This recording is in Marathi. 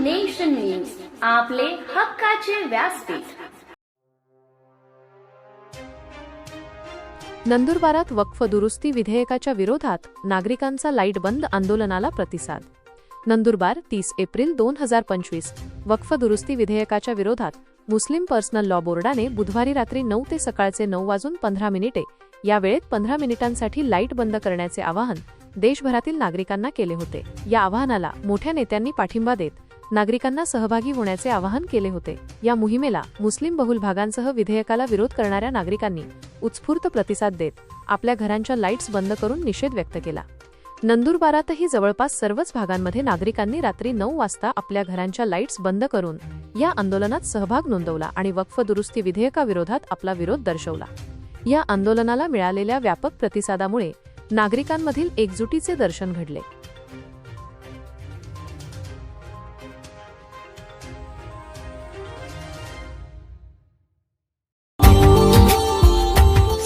नेशन न्यूज आपले हक्काचे व्यासपीठ. नंदुरबारात वक्फ दुरुस्ती विधेयकाच्या विरोधात नागरिकांचा लाइट बंद आंदोलनाला प्रतिसाद. नंदुरबार तीस एप्रिल दोन हजार पंचवीस. वक्फ दुरुस्ती विधेयकाच्या विरोधात मुस्लिम पर्सनल लॉ बोर्डाने बुधवारी रात्री नऊ ते सकाळचे नऊ वाजून पंधरा मिनिटे या वेळेत पंधरा मिनिटांसाठी लाइट बंद करण्याचे आवाहन देशभरातील नागरिकांना केले होते. या आवाहनाला मोठ्या नेत्यांनी पाठिंबा देत नागरिकांना सहभागी होण्याचे आवाहन केले होते. या मोहिमेला मुस्लिम बहुल भागांसह विधेयकाला विरोध करणाऱ्या नागरिकांनी उत्स्फूर्त प्रतिसाद देत आपल्या घरांच्या लाईट्स बंद करून निषेध व्यक्त केला. नंदुरबारातही जवळपास सर्वच भागांमध्ये नागरिकांनी रात्री नऊ वाजता आपल्या घरांच्या लाईट्स बंद करून या आंदोलनात सहभाग नोंदवला आणि वक्फ दुरुस्ती विधेयकाविरोधात आपला विरोध दर्शवला. या आंदोलनाला मिळालेल्या व्यापक प्रतिसादामुळे नागरिकांमधील एकजुटीचे दर्शन घडले.